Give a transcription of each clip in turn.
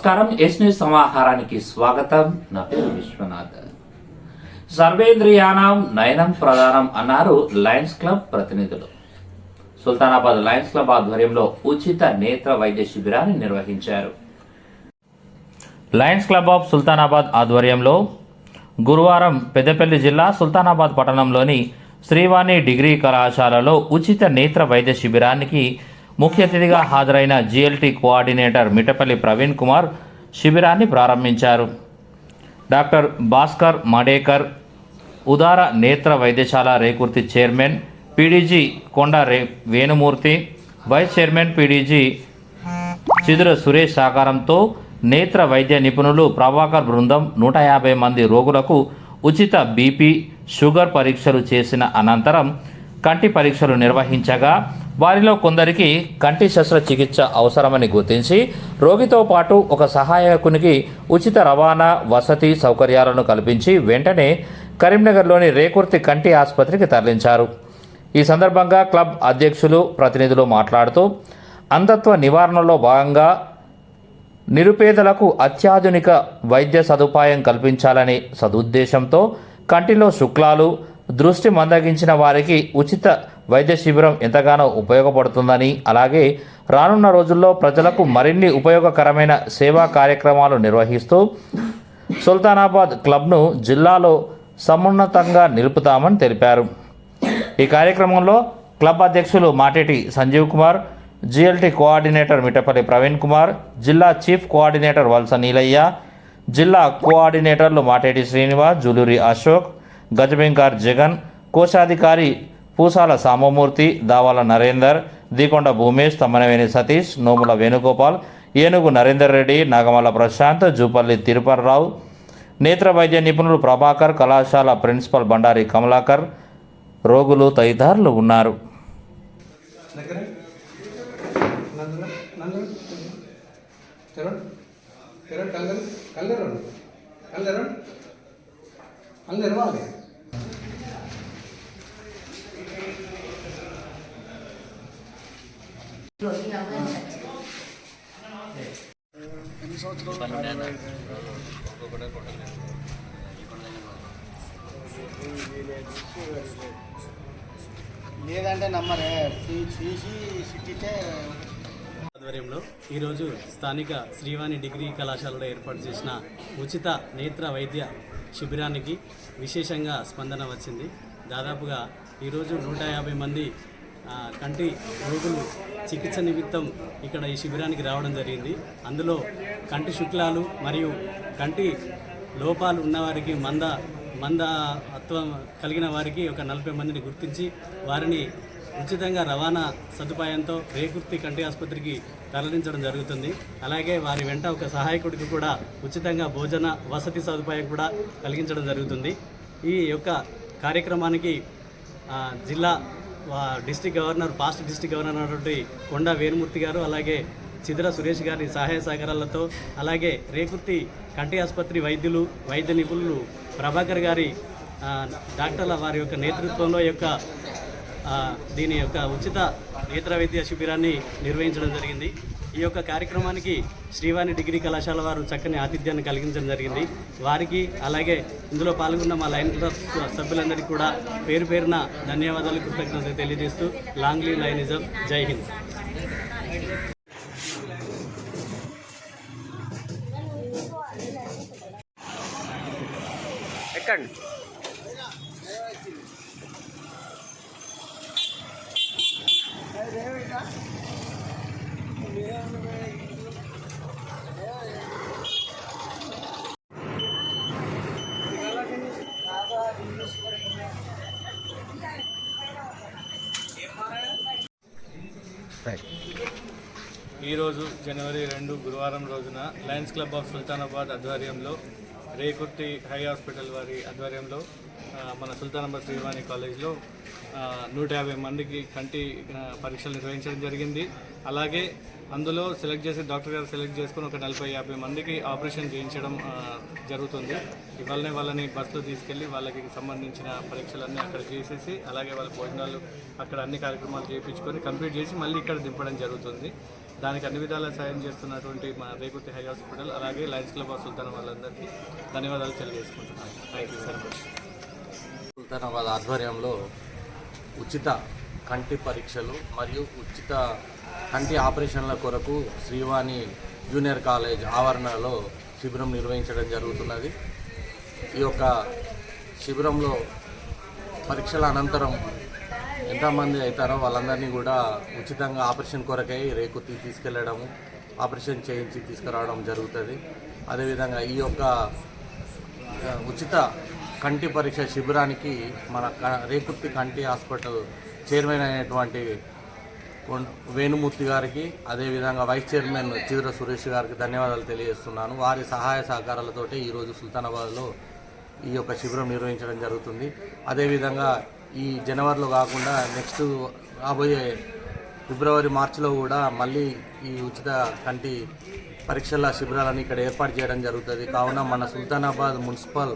నమస్కారం. Yes news సమాహారానికి స్వాగతం. నా పేరు విశ్వనాథ్. సర్వేంద్రియానం నయనం ప్రధానం అన్నారు లయన్స్ క్లబ్ ప్రతినిధులు. సుల్తానాబాద్ లయన్స్ క్లబ్ ఆధ్వర్యంలో ఉచిత నేత్ర వైద్య శిబిరాన్ని నిర్వహించారు. లయన్స్ క్లబ్ ఆఫ్ సుల్తానాబాద్ ఆధ్వర్యంలో గురువారం పెద్దపల్లి జిల్లా సుల్తానాబాద్ పట్టణంలోని శ్రీవాణి డిగ్రీ కళాశాలలో ఉచిత నేత్ర వైద్య శిబిరానికి ముఖ్య అతిథిగా హాజరైన జిఎల్టీ కోఆర్డినేటర్ మిటపల్లి ప్రవీణ్ కుమార్ శిబిరాన్ని ప్రారంభించారు. డాక్టర్ భాస్కర్ మడేకర్ ఉదార నేత్ర వైద్యశాల రేకుర్తి చైర్మన్ పీడీజీ కొండ రే Venumurthy vice chairman PDG Chidura Suresh సహకారంతో నేత్ర వైద్య నిపుణులు ప్రభాకర్ బృందం నూట యాభై మంది రోగులకు ఉచిత బీపీ షుగర్ పరీక్షలు చేసిన అనంతరం కంటి పరీక్షలు నిర్వహించగా వారిలో కొందరికి కంటి శస్త్రచికిత్స అవసరమని గుర్తించి రోగితో పాటు ఒక సహాయకునికి ఉచిత రవాణా వసతి సౌకర్యాలను కల్పించి వెంటనే కరీంనగర్లోని రేకుర్తి కంటి ఆసుపత్రికి తరలించారు. ఈ సందర్భంగా క్లబ్ అధ్యక్షులు ప్రతినిధులు మాట్లాడుతూ అంధత్వ నివారణలో భాగంగా నిరుపేదలకు అత్యాధునిక వైద్య సదుపాయం కల్పించాలనే సదుద్దేశంతో కంటిలో శుక్లాలు దృష్టి మందగించిన వారికి ఉచిత వైద్య శిబిరం ఎంతగానో ఉపయోగపడుతుందని అలాగే రానున్న రోజుల్లో ప్రజలకు మరిన్ని ఉపయోగకరమైన సేవా కార్యక్రమాలు నిర్వహిస్తూ సుల్తానాబాద్ క్లబ్ను జిల్లాలో సమున్నతంగా నిలుపుతామని తెలిపారు. ఈ కార్యక్రమంలో క్లబ్ అధ్యక్షులు మాటేటి సంజీవ్ కుమార్ జిఎల్టీ కోఆర్డినేటర్ మిటపల్లి ప్రవీణ్ కుమార్ జిల్లా చీఫ్ కోఆర్డినేటర్ వలస నీలయ్య జిల్లా కోఆర్డినేటర్లు మాటేటి శ్రీనివాస్ జులూరి అశోక్ గజబెంకార్ జగన్ కోశాధికారి పూసాల సామమూర్తి దావాల నరేందర్ దీకొండ భూమేష్ తమ్మనవేని సతీష్ నోముల వేణుగోపాల్ ఏనుగు నరేందర్ రెడ్డి నాగమల ప్రశాంత్ జూపల్లి తిరుపతిరావు నేత్ర వైద్య నిపుణులు ప్రభాకర్ కళాశాల ప్రిన్సిపల్ బండారి కమలాకర్ రోగులు తదితరులు ఉన్నారు దగ్గర లేదంటే నమ్మరే. చూసి సిట్టితే ఆధ్వర్యంలో ఈరోజు స్థానిక శ్రీవాణి డిగ్రీ కళాశాలలో ఏర్పాటు చేసిన ఉచిత నేత్ర వైద్య శిబిరానికి విశేషంగా స్పందన వచ్చింది. దాదాపుగా ఈరోజు నూట యాభై మంది కంటి రోగులు చికిత్స నిమిత్తం ఇక్కడ ఈ శిబిరానికి రావడం జరిగింది. అందులో కంటి శుక్లాలు మరియు కంటి లోపాలు ఉన్నవారికి మంద మందత్వం కలిగిన వారికి ఒక నలభై మందిని గుర్తించి వారిని ఉచితంగా రవాణా సదుపాయంతో రేకుర్తి కంటి ఆసుపత్రికి తరలించడం జరుగుతుంది. అలాగే వారి వెంట ఒక సహాయకుడికి కూడా ఉచితంగా భోజన వసతి సదుపాయం కూడా కలిగించడం జరుగుతుంది. ఈ యొక్క కార్యక్రమానికి జిల్లా district governor past district governor అయినటువంటి కొండా వేణుమూర్తి గారు అలాగే చిద్ర సురేష్ గారి సహాయ సహకారాలతో అలాగే రేకుర్తి కంటి ఆసుపత్రి వైద్యులు వైద్య నిపుణులు ప్రభాకర్ గారి డాక్టర్ల వారి యొక్క నేతృత్వంలో యొక్క దీని యొక్క ఉచిత నేత్ర వైద్య శిబిరాన్ని నిర్వహించడం జరిగింది. ఈ యొక్క కార్యక్రమానికి శ్రీవాణి డిగ్రీ కళాశాల వారు చక్కని ఆతిథ్యాన్ని కలిగించడం జరిగింది. వారికి అలాగే ఇందులో పాల్గొన్న మా లైన్ క్లబ్ సభ్యులందరికీ కూడా పేరు పేరున ధన్యవాదాలు కృతజ్ఞతలు తెలియజేస్తూ లాంగ్ లీవ్ లైనిజం. జై హింద్. ఎక్కండి. ఈరోజు జనవరి రెండు గురువారం రోజున లయన్స్ క్లబ్ ఆఫ్ సుల్తానాబాద్ ఆధ్వర్యంలో రేకుర్తి హై హాస్పిటల్ వారి ఆధ్వర్యంలో మన సుల్తానాబాద్ శ్రీవాణి కాలేజ్లో నూట యాభై మందికి కంటి పరీక్షలు నిర్వహించడం జరిగింది. అలాగే అందులో సెలెక్ట్ చేసి డాక్టర్ గారు సెలెక్ట్ చేసుకుని ఒక నలభై యాభై మందికి ఆపరేషన్ చేయించడం జరుగుతుంది. ఇవాళనే వాళ్ళని బస్సులో తీసుకెళ్ళి వాళ్ళకి సంబంధించిన పరీక్షలన్నీ అక్కడ చేసేసి అలాగే వాళ్ళ భోజనాలు అక్కడ అన్ని కార్యక్రమాలు చేయించుకొని కంప్లీట్ చేసి మళ్ళీ ఇక్కడ దింపడం జరుగుతుంది. దానికి అన్ని విధాలా సాయం చేస్తున్నటువంటి మా రేకుర్తి హై హాస్పిటల్ అలాగే లయన్స్ క్లబ్ ఆఫ్ సుల్తాన్ వాళ్ళందరికీ ధన్యవాదాలు తెలియజేసుకుంటున్నాను. థ్యాంక్ యూ సార్ సుల్తానాబాద్ ఆధ్వర్యంలో ఉచిత కంటి పరీక్షలు మరియు ఉచిత కంటి ఆపరేషన్ల కొరకు శ్రీవాణి జూనియర్ కాలేజ్ ఆవరణలో శిబిరం నిర్వహించడం జరుగుతున్నది. ఈ యొక్క శిబిరంలో పరీక్షల అనంతరం ఎంతమంది అవుతారో వాళ్ళందరినీ కూడా ఉచితంగా ఆపరేషన్ కొరకై రేకు తీసుకెళ్ళడము ఆపరేషన్ చేయించి తీసుకురావడం జరుగుతుంది. అదేవిధంగా ఈ యొక్క ఉచిత కంటి పరీక్ష శిబిరానికి మన రేకుర్తి కంటి హాస్పిటల్ చైర్మన్ అయినటువంటి వేణుమూర్తి గారికి అదేవిధంగా వైస్ చైర్మన్ చివర సురేష్ గారికి ధన్యవాదాలు తెలియజేస్తున్నాను. వారి సహాయ సహకారాలతోటి ఈరోజు సుల్తానాబాద్లో ఈ యొక్క శిబిరం నిర్వహించడం జరుగుతుంది. అదేవిధంగా ఈ జనవరిలో కాకుండా నెక్స్ట్ రాబోయే ఫిబ్రవరి మార్చిలో కూడా మళ్ళీ ఈ ఉచిత కంటి పరీక్షల శిబిరాలను ఇక్కడ ఏర్పాటు చేయడం జరుగుతుంది. కావున మన సుల్తానాబాద్ మున్సిపల్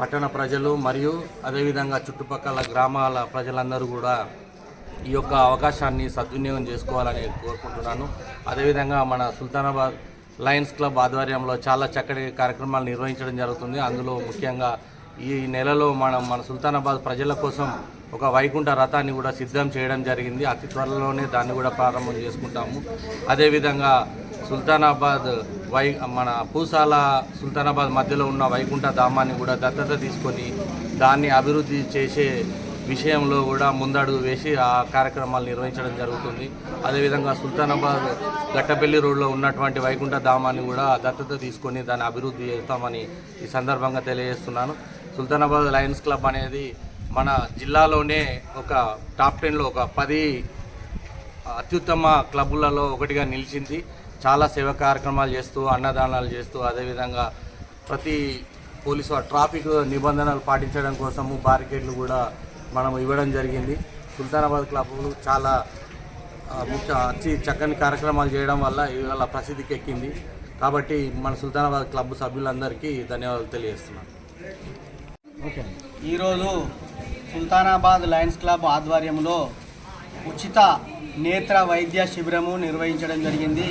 పట్టణ ప్రజలు మరియు అదేవిధంగా చుట్టుపక్కల గ్రామాల ప్రజలందరూ కూడా ఈ యొక్క అవకాశాన్ని సద్వినియోగం చేసుకోవాలని కోరుకుంటున్నాను. అదేవిధంగా మన సుల్తానాబాద్ లయన్స్ క్లబ్ ఆధ్వర్యంలో చాలా చక్కటి కార్యక్రమాలు నిర్వహించడం జరుగుతుంది. అందులో ముఖ్యంగా ఈ నెలలో మనం మన సుల్తానాబాద్ ప్రజల కోసం ఒక వైకుంఠ రథాన్ని కూడా సిద్ధం చేయడం జరిగింది. అతి త్వరలోనే దాన్ని కూడా ప్రారంభం చేసుకుంటాము. అదేవిధంగా సుల్తానాబాద్ వై మన పూసాల సుల్తానాబాద్ మధ్యలో ఉన్న వైకుంఠ ధామాన్ని కూడా దత్తత తీసుకొని దాన్ని అభివృద్ధి చేసే విషయంలో కూడా ముందడుగు వేసి ఆ కార్యక్రమాలు నిర్వహించడం జరుగుతుంది. అదేవిధంగా సుల్తానాబాద్ గట్టపల్లి రోడ్లో ఉన్నటువంటి వైకుంఠ ధామాన్ని కూడా దత్తత తీసుకొని దాన్ని అభివృద్ధి చేస్తామని ఈ సందర్భంగా తెలియజేస్తున్నాను. సుల్తానాబాద్ లయన్స్ క్లబ్ అనేది మన జిల్లాలోనే ఒక టాప్ టెన్లో ఒక పది అత్యుత్తమ క్లబ్బులలో ఒకటిగా నిలిచింది. చాలా సేవ కార్యక్రమాలు చేస్తూ అన్నదానాలు చేస్తూ అదేవిధంగా ప్రతి పోలీసు ట్రాఫిక్ నిబంధనలు పాటించడం కోసము బారికేడ్లు కూడా మనం ఇవ్వడం జరిగింది. సుల్తానాబాద్ క్లబ్బులు చాలా ముఖ్య అతి చక్కని కార్యక్రమాలు చేయడం వల్ల ఇవాళ ప్రసిద్ధికి ఎక్కింది. కాబట్టి మన సుల్తానాబాద్ క్లబ్ సభ్యులందరికీ ధన్యవాదాలు తెలియజేస్తున్నాను. ఈరోజు సుల్తానాబాద్ లయన్స్ క్లబ్ ఆధ్వర్యంలో ఉచిత నేత్ర వైద్య శిబిరము నిర్వహించడం జరిగింది.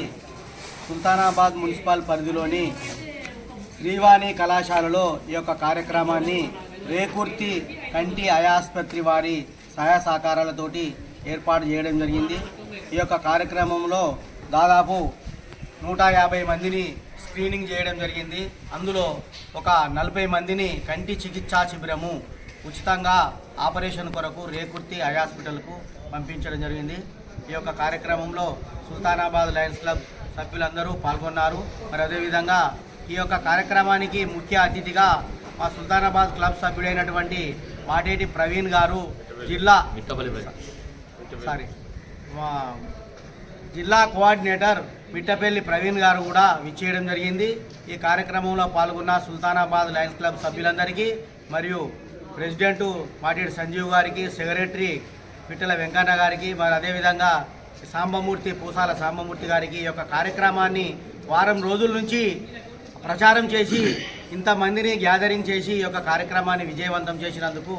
సుల్తానాబాద్ మున్సిపల్ పరిధిలోని శ్రీవాణి కళాశాలలో ఈ యొక్క కార్యక్రమాన్ని రేకుర్తి కంటి అయాస్పత్రి వారి సహాయ సహకారాలతోటి ఏర్పాటు చేయడం జరిగింది. ఈ యొక్క కార్యక్రమంలో దాదాపు నూట యాభై మందిని స్క్రీనింగ్ చేయడం జరిగింది. అందులో ఒక నలభై మందిని కంటి చికిత్సా శిబిరము ఉచితంగా ఆపరేషన్ కొరకు రేకుర్తి ఐ హాస్పిటల్కు పంపించడం జరిగింది. ఈ యొక్క కార్యక్రమంలో సుల్తానాబాద్ లయన్స్ క్లబ్ సభ్యులందరూ పాల్గొన్నారు. మరి అదేవిధంగా ఈ యొక్క కార్యక్రమానికి ముఖ్య అతిథిగా మా సుల్తానాబాద్ క్లబ్ సభ్యుడైనటువంటి వాటేటి ప్రవీణ్ గారు జిల్లా సారీ మా జిల్లా కోఆర్డినేటర్ మిట్టపల్లి ప్రవీణ్ గారు కూడా విచ్చేయడం జరిగింది. ఈ కార్యక్రమంలో పాల్గొన్న సుల్తానాబాద్ లయన్స్ క్లబ్ సభ్యులందరికీ మరియు ప్రెసిడెంట్ మాటిడి సంజీవ్ గారికి సెక్రటరీ పిట్టల వెంకన్న గారికి మరి అదేవిధంగా సాంబమూర్తి పూసాల సాంబమూర్తి గారికి ఈ యొక్క కార్యక్రమాన్ని వారం రోజుల నుంచి ప్రచారం చేసి ఇంతమందిని గ్యాదరింగ్ చేసి ఈ యొక్క కార్యక్రమాన్ని విజయవంతం చేసినందుకు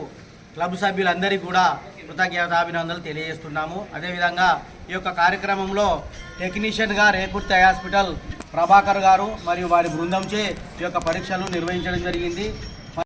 క్లబ్ సభ్యులందరికీ కూడా కృతజ్ఞతాభినందనలు తెలియజేస్తున్నాము. అదేవిధంగా ఈ యొక్క కార్యక్రమంలో టెక్నీషియన్గా రేకుర్తి హాస్పిటల్ ప్రభాకర్ గారు మరియు వారి బృందంచే ఈ యొక్క పరీక్షలు నిర్వహించడం జరిగింది.